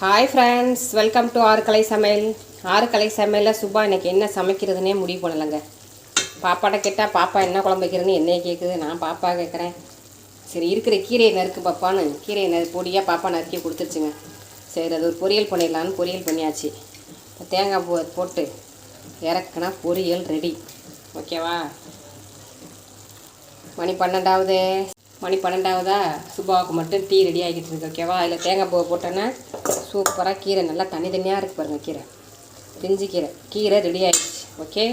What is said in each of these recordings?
Hi friends welcome to ஆறு கலை சமையல் ஆறு கலை சமையலில் சுபா இன்னைக்கு என்ன சமைக்கிறதுனே முடிவு பண்ணலைங்க. பாப்பாட்ட கேட்டால் பாப்பா என்ன குழம்பு வைக்கிறதுன்னு என்னைய கேட்குது நான் பாப்பா கேட்குறேன் சரி இருக்கிற கீரையை நறுக்கு பாப்பான்னு கீரையை நறு பொடியாக பாப்பா நறுக்கி கொடுத்துருச்சுங்க. சரி அது ஒரு பொரியல் பண்ணிடலான்னு பொரியல் பண்ணியாச்சு. இப்போ தேங்காய் பூ போட்டு இறக்குனா பொரியல் ரெடி. ஓகேவா? மணி பன்னெண்டாவது. மணி பன்னெண்டாவதா சுபாவுக்கு மட்டும் டீ ரெடி ஆகிட்டு இருக்கு. ஓகேவா? அதில் தேங்காய் பூவை போட்டோன்னா சூப்பராக கீரை. நல்லா தனி தனியாக இருக்குது பாருங்கள் கீரை. பிஞ்சு கீரை. கீரை ரெடி ஆகிடுச்சு ஓகே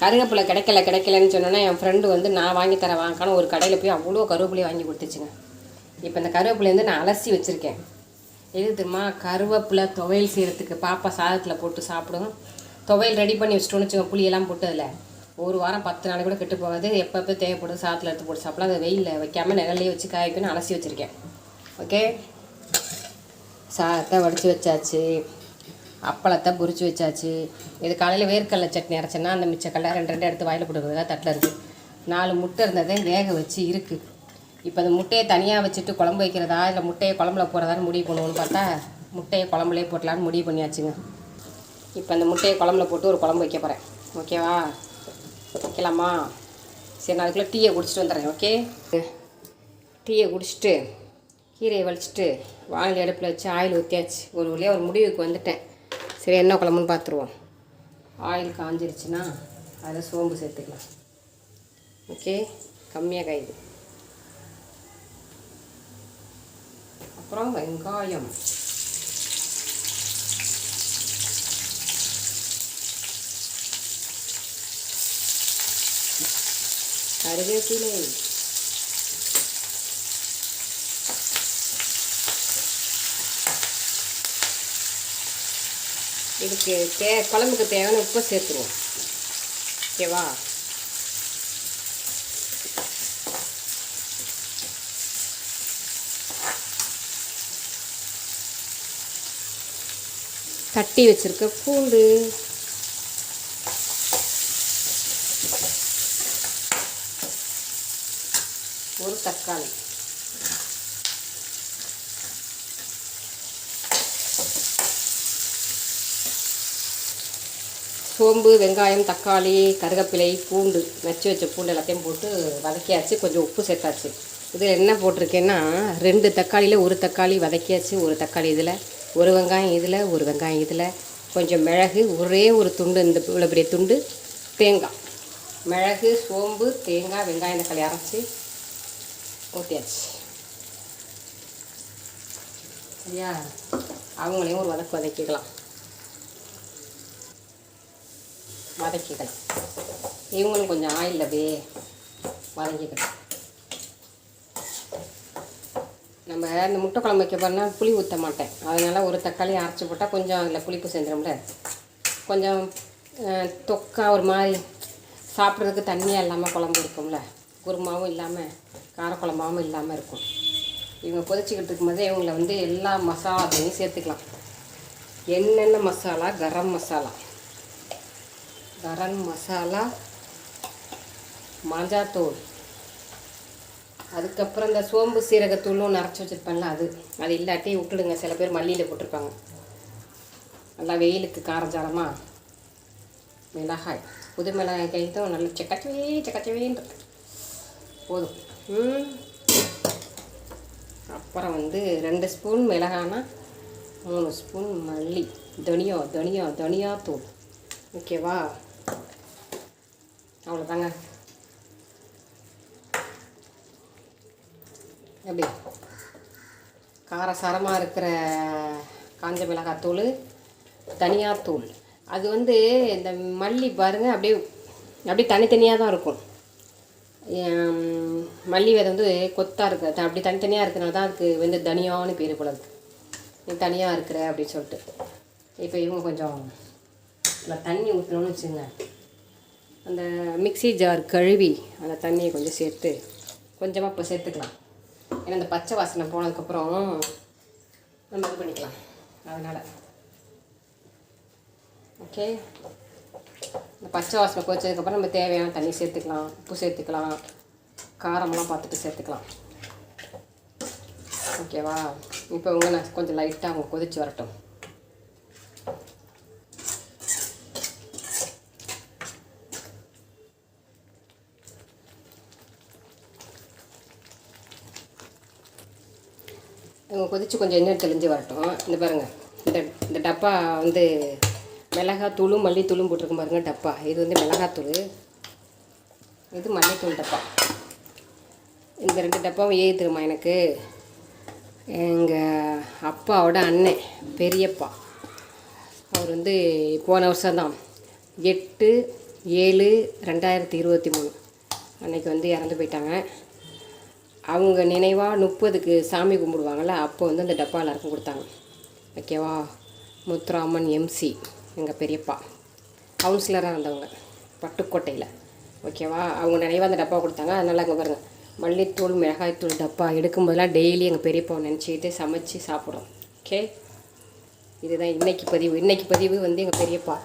கருவேப்பிலை கிடைக்கல கிடைக்கலன்னு சொன்னோன்னே என் ஃப்ரெண்டு வந்து நான் வாங்கி தரேன் வாங்கணும் ஒரு கடையில் போய் அவ்வளோ கருவேப்பிலையை வாங்கி கொடுத்துச்சுங்க. இப்போ இந்த கருவேப்பிலை வந்து நான் அலசி வச்சுருக்கேன். எது தெரியுமா? கருவேப்பிலை துவையல் செய்கிறதுக்கு பாப்பா சாதத்தில் போட்டு சாப்பிடும். துவையல் ரெடி பண்ணி வச்சுட்டோன்னு வச்சுக்கோங்க புளியெல்லாம் போட்டு அதில் ஒரு வாரம் பத்து நாள் கூட கெட்டு போகாது. எப்பப்போ தேவைப்படும் சாதத்தில் எடுத்து போட்டு சாப்பிடலாம். அதை வெயிலில் வைக்காமல் நிழல்லையே வச்சு காய அலசி வச்சுருக்கேன். ஓகே சாதத்தை வடித்து வச்சாச்சு அப்பளத்தை பொறிச்சு வச்சாச்சு. இது காலையில் வேர்க்கடலை சட்னி அரைச்சேன்னா அந்த மிச்ச கடலை ரெண்டு ரெண்டு எடுத்து வாயில் போட்டுக்கிறதுக்காக தட்டில் இருக்குது நாலு முட்டை இருந்ததே வேக வச்சு இருக்குது இப்போ அந்த முட்டையை தனியாக வச்சுட்டு குழம்பு வைக்கிறதா இல்லை முட்டையை குழம்புல போகிறதான்னு முடிவு பண்ணுவோன்னு பார்த்தா முட்டையை குழம்புலேயே போட்டலான்னு முடிவு பண்ணியாச்சுங்க. இப்போ அந்த முட்டையை குழம்புல போட்டு ஒரு குழம்பு வைக்க போகிறேன் ஓகேவா வைக்கலாமா? சரி நான் அதுக்குள்ளே டீயை குடிச்சிட்டு வந்துடுறேன் ஓகே டீயை குடிச்சிட்டு கீரையை வலிச்சிட்டு வானிலை அடுப்பில் வச்சு ஆயில் ஊற்றியாச்சு ஒரு வழியாக ஒரு முடிவுக்கு வந்துட்டேன். சரி என்ன குழம்புன்னு பார்த்துருவோம். ஆயில் காஞ்சிருச்சுன்னா அதில் சோம்பு சேர்த்துக்கலாம். ஓகே? கம்மியாக காயுது. அப்புறம் வெங்காயம். கருவேப்பிலை. இதுக்கு தே குழம்புக்கு தேவையான உப்பை சேர்த்துருவோம். ஓகேவா? தட்டி வச்சுருக்க பூண்டு. ஒரு தக்காளி. சோம்பு வெங்காயம் தக்காளி கருவேப்பிலை பூண்டு நச்சு வச்ச பூண்டு எல்லாத்தையும் போட்டு வதக்கியாச்சு. கொஞ்சம் உப்பு சேர்த்தாச்சு. இதில் என்ன போட்டிருக்கேன்னா ரெண்டு தக்காளியில் ஒரு தக்காளி வதக்கியாச்சு ஒரு தக்காளி இதில் ஒரு வெங்காயம் இதில் ஒரு வெங்காயம் இதில். கொஞ்சம் மிளகு ஒரே ஒரு துண்டு இந்த இவ்வளோ பெரிய துண்டு தேங்காய். மிளகு சோம்பு தேங்காய் வெங்காயம் தக்காளி அரைச்சி ஊற்றியாச்சு சரியா? அவங்களையும் ஒரு வதக்கு வதக்கிக்கலாம். வதக்கிக்கலாம் இவங்களும் கொஞ்சம் ஆயில் அப்படியே வதங்கிக்கலாம் நம்ம இந்த முட்டை குழம்பு வைக்க போனால் புளி ஊற்ற மாட்டேன். அதனால் ஒரு தக்காளி அரைச்சி போட்டால் கொஞ்சம் அதில் புளிப்பு சேர்ந்துடும்ல கொஞ்சம் தொக்கா ஒரு மாதிரி சாப்பிட்றதுக்கு தண்ணியாக இல்லாமல் குழம்பு இருக்கும்ல. குருமாவும் இல்லாமல் காரக்குழம்பாவும் இல்லாமல் இருக்கும். இவங்க கொதிச்சிக்கிட்டு இருக்கும்போதே இவங்களை வந்து எல்லா மசாலாத்தையும் சேர்த்துக்கலாம். என்னென்ன மசாலா? கரம் மசாலா. கரம் மசாலா மஞ்சாத்தூள் அதுக்கப்புறம் இந்த சோம்பு சீரகத்தூளும் நிறச்சி வச்சுருப்பேன்ல அது. அது இல்லாட்டி விட்டுடுங்க. சில பேர் மல்லியில் போட்டிருப்பாங்க. நல்லா வெயிலுக்கு காரஞ்சாலமாக மிளகாய். புது மிளகாய் கைத்தும் நல்லா செக்கச்சவே செக்கச்சவேன்னு போதும். அப்புறம் வந்து ரெண்டு ஸ்பூன் மிளகானா மூணு ஸ்பூன் மல்லி. தனியா தனியா தனியா தூள். ஓகேவா? அவ்வளோதாங்க எப்படி? காரசாரமாக இருக்கிற காஞ்ச மிளகாத்தூள் தனியாத்தூள். அது வந்து இந்த மல்லி பாருங்கள் அப்படியே அப்படியே தனித்தனியாக தான் இருக்கும். மல்லி விதை வந்து கொத்தாக இருக்குது. அப்படி தனித்தனியாக இருக்கிறனால தான் அதுக்கு வந்து தனியான்னு பேர் போல இருக்கு. நீ தனியாக இருக்கிற அப்படின்னு சொல்லிட்டு. இப்போ இவங்க கொஞ்சம் இல்லை தண்ணி ஊற்றணும்னு வச்சுங்க அந்த மிக்ஸி ஜார் கழுவி அந்த தண்ணியை கொஞ்சம் சேர்த்து கொஞ்சமாக இப்போ சேர்த்துக்கலாம். ஏன்னா அந்த பச்சை வாசனை போனதுக்கப்புறம் நம்ம இது பண்ணிக்கலாம். அதனால். ஓகே இந்த பச்சை வாசனை கொச்சதுக்கப்புறம் நம்ம தேவையான தண்ணி சேர்த்துக்கலாம். உப்பு சேர்த்துக்கலாம். காரமெல்லாம் பார்த்துட்டு சேர்த்துக்கலாம். ஓகேவா இப்போ அவங்க நான் கொஞ்சம் லைட்டாக அவங்க கொதிச்சு வரட்டும். இவங்க கொஞ்சம் எண்ணெய் தெளிஞ்சு வரட்டும். இந்த பாருங்கள் இந்த இந்த டப்பா வந்து மிளகாத்தூளும் மல்லித்தூளும் போட்டிருக்கும் பாருங்கள் டப்பா. இது வந்து மிளகாத்தூள். இது மல்லித்தூள் டப்பா. இந்த ரெண்டு டப்பாவும் ஏது தெரியுமா எனக்கு? எங்கள் அப்பாவோட அண்ணன் பெரியப்பா. அவர் வந்து போன வருஷம் தான். எட்டு ஏழு ரெண்டாயிரத்தி இருபத்தி மூணு. அன்னைக்கு வந்து இறந்து போயிட்டாங்க. அவங்க நினைவாக முப்பதுக்கு சாமி கும்பிடுவாங்கள்ல அப்போ வந்து அந்த டப்பா எல்லாருக்கும் கொடுத்தாங்க. ஓகேவா? முத்துராமன் எம்சி எங்கள் பெரியப்பா. கவுன்சிலராக இருந்தவங்க பட்டுக்கோட்டையில். ஓகேவா? அவங்க நினைவாக அந்த டப்பா கொடுத்தாங்க. அதனால் அங்கே பாருங்கள் மல்லித்தூள் மிளகாய்த்தூள் டப்பா எடுக்கும்போதெல்லாம் டெய்லி எங்கள் பெரியப்பா நினச்சிக்கிட்டு சமைச்சு சாப்பிடும். ஓகே? இதுதான் இன்றைக்கி பதிவு. இன்றைக்கி பதிவு வந்து எங்கள் பெரியப்பா.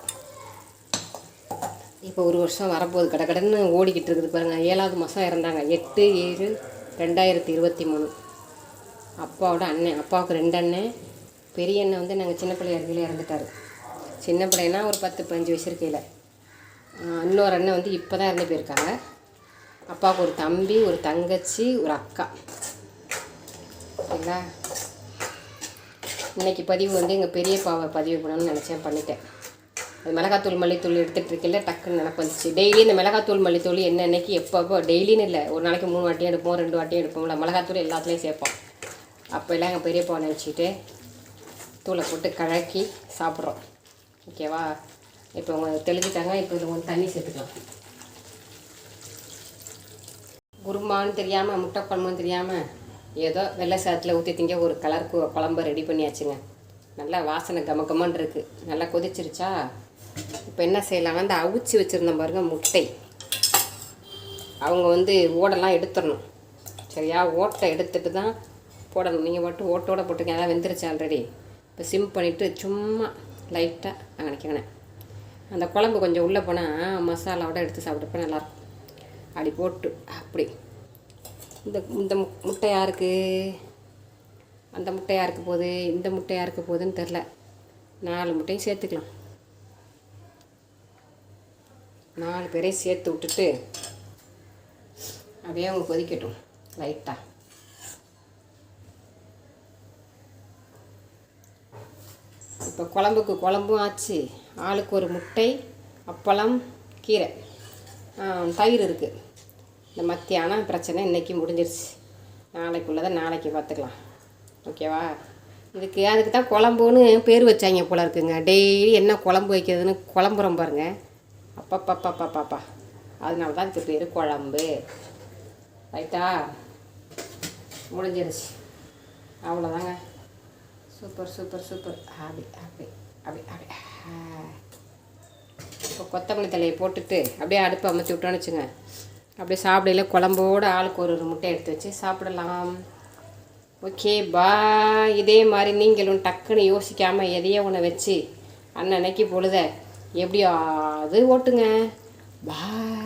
இப்போ ஒரு வருஷம் வரப்போகுது. கடை கடன்னு ஓடிக்கிட்டு இருக்குது பாருங்கள் ஏழாவது மாதம் இறந்தாங்க. எட்டு ஏழு ரெண்டாயிரத்தி இருபத்தி மூணு. அப்பாவோட அண்ணன் அப்பாவுக்கு ரெண்டு அண்ணன் பெரிய அண்ணன் வந்து நாங்கள் சின்ன பிள்ளையா இருக்கையில இறந்துட்டார். சின்ன பிள்ளைனா ஒரு பத்து பதினஞ்சு வயசு இருக்கையில் இன்னொரு அண்ணன் வந்து இப்போ தான் இறந்து போயிருக்காங்க அப்பாவுக்கு ஒரு தம்பி ஒரு தங்கச்சி ஒரு அக்கா. சரிங்களா? இன்றைக்கி பதிவு வந்து எங்கள் பெரியப்பாவை பதிவு பண்ணணும்னு நினச்சேன் பண்ணிட்டேன். அது மிளகாத்தூள் மல்லித்தூள் எடுத்துகிட்டு இருக்கல டக்குன்னு நினப்பு வந்துச்சு. டெய்லி இந்த மிளகாத்தூள் மல்லித்தூள் என்ன என்னைக்கு எப்போ எப்போ டெய்லின்னு இல்லை. ஒரு நாளைக்கு மூணு வாட்டியும் எடுப்போம் ரெண்டு வாட்டியும் எடுப்போம்ல. மிளகாத்தூள் எல்லாத்துலேயும் சேர்ப்போம். அப்போல்லாம் எங்கள் எங்கள் பெரியப்பா நினச்சிட்டு தூளை போட்டு கலக்கி சாப்பிட்றோம். ஓகேவா இப்போ அவங்க தெளிஞ்சிட்டாங்க இப்போ இதில் கொஞ்சம் தண்ணி சேர்த்துக்கலாம். குருமான்னு தெரியாமல் முட்டை குழம்புன்னு தெரியாமல் ஏதோ வெள்ளை சாதத்தில் ஊற்றி திங்க ஒரு கலர் குழம்பு ரெடி பண்ணியாச்சுங்க. நல்லா வாசனை கம கமன்னு இருக்குது நல்லா கொதிச்சிருச்சா? இப்போ என்ன செய்யலாம்? அந்த அவிச்சு வச்சுருந்தோம் பாருங்க முட்டை. அவங்க வந்து ஓடெல்லாம் எடுத்துடணும். சரியா? ஓட்டை எடுத்துட்டு தான் போடணும். நீங்கள் மட்டும் ஓட்டோட போட்டுருக்கீங்க. அதான் வெந்துருச்சு ஆல்ரெடி இப்போ சிம் பண்ணிவிட்டு சும்மா லைட்டாக நினைக்கிறேன் அந்த குழம்பு கொஞ்சம் உள்ளே போனால் மசாலாவோட எடுத்து சாப்பிட்றப்ப நல்லாயிருக்கும். அப்படி போட்டு அப்படி. இந்த இந்த முட்டையாக இருக்குது அந்த முட்டையாக இருக்க போகுது? இந்த முட்டையாக இருக்க போகுதுன்னு தெரில. நாலு முட்டையும் சேர்த்துக்கலாம். நாலு பேரையும் சேர்த்து விட்டுட்டு அப்படியே அவங்க கொதிக்கட்டும் லைட்டாக இப்போ குழம்புக்கு குழம்பும் ஆச்சு. ஆளுக்கு ஒரு முட்டை அப்பளம் கீரை. தயிர் இருக்குது இந்த மத்தியானம் பிரச்சனை இன்றைக்கி முடிஞ்சிருச்சு. நாளைக்குள்ளதை நாளைக்கு பார்த்துக்கலாம். ஓகேவா இதுக்கு அதுக்கு தான் குழம்புன்னு பேர் வச்சாங்க போல இருக்குங்க. டெய்லி என்ன குழம்பு வைக்கிறதுன்னு குழம்புறோம் பாருங்கள் அப்பப்பப்பப்பப்பா அதனால தான் இதுக்கு பேர் குழம்பு. ரைட்டா? முடிஞ்சிருச்சு. அவ்வளோதாங்க. Super super super. அப்படி அப்படி அப்படி அப்படி இப்போ கொத்தமல்லி தலையை போட்டுட்டு அப்படியே அடுப்பு அமைச்சி விட்டோன்னு வச்சுங்க. அப்படியே சாப்பிடையில குழம்போட ஆளுக்கு ஒரு ஒரு முட்டை எடுத்து வச்சு சாப்பிடலாம். ஓகே பா இதே மாதிரி நீங்களும் டக்குன்னு யோசிக்காமல் எதையோ ஒன்று வச்சு அன்னன்னைக்கு பொழுத எப்படியாவது ஓட்டுங்க. பாய்